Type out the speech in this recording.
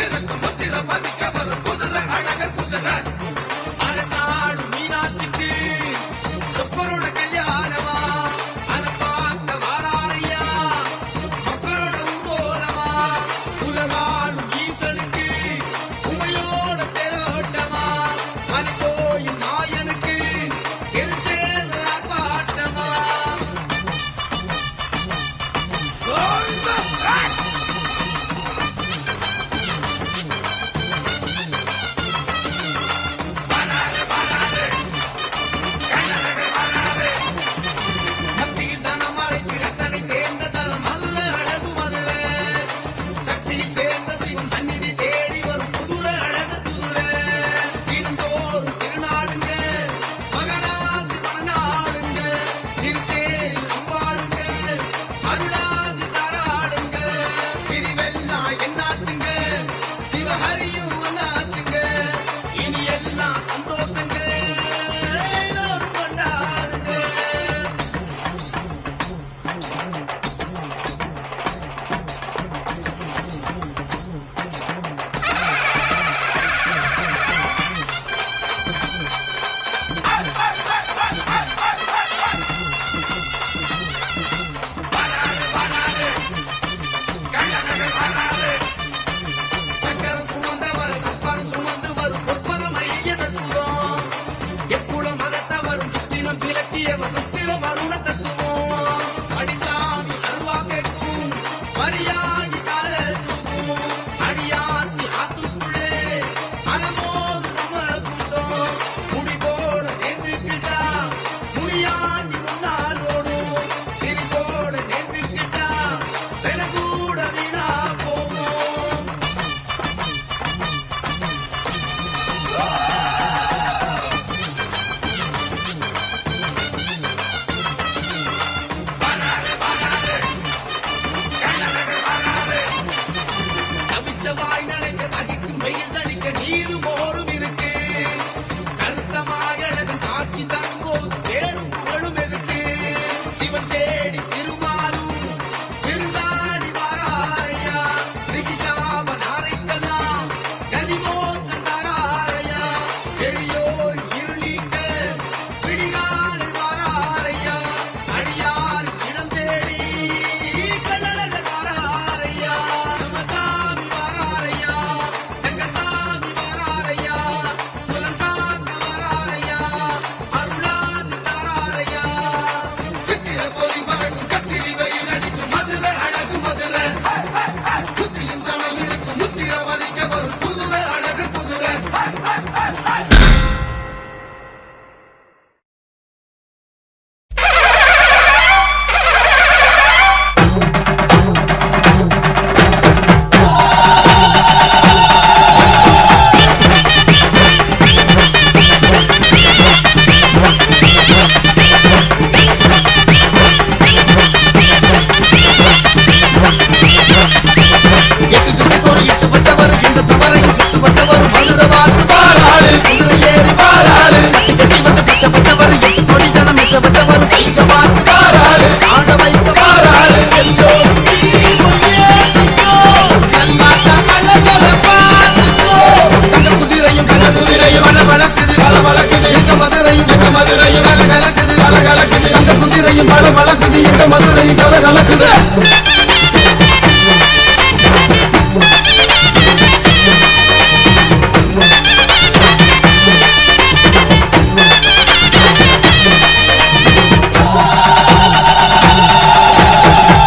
இருக்கும் முத்திர பதிக்க y llevo los tiros வளர்க்குது எங்க மதுரை கல கலக்குது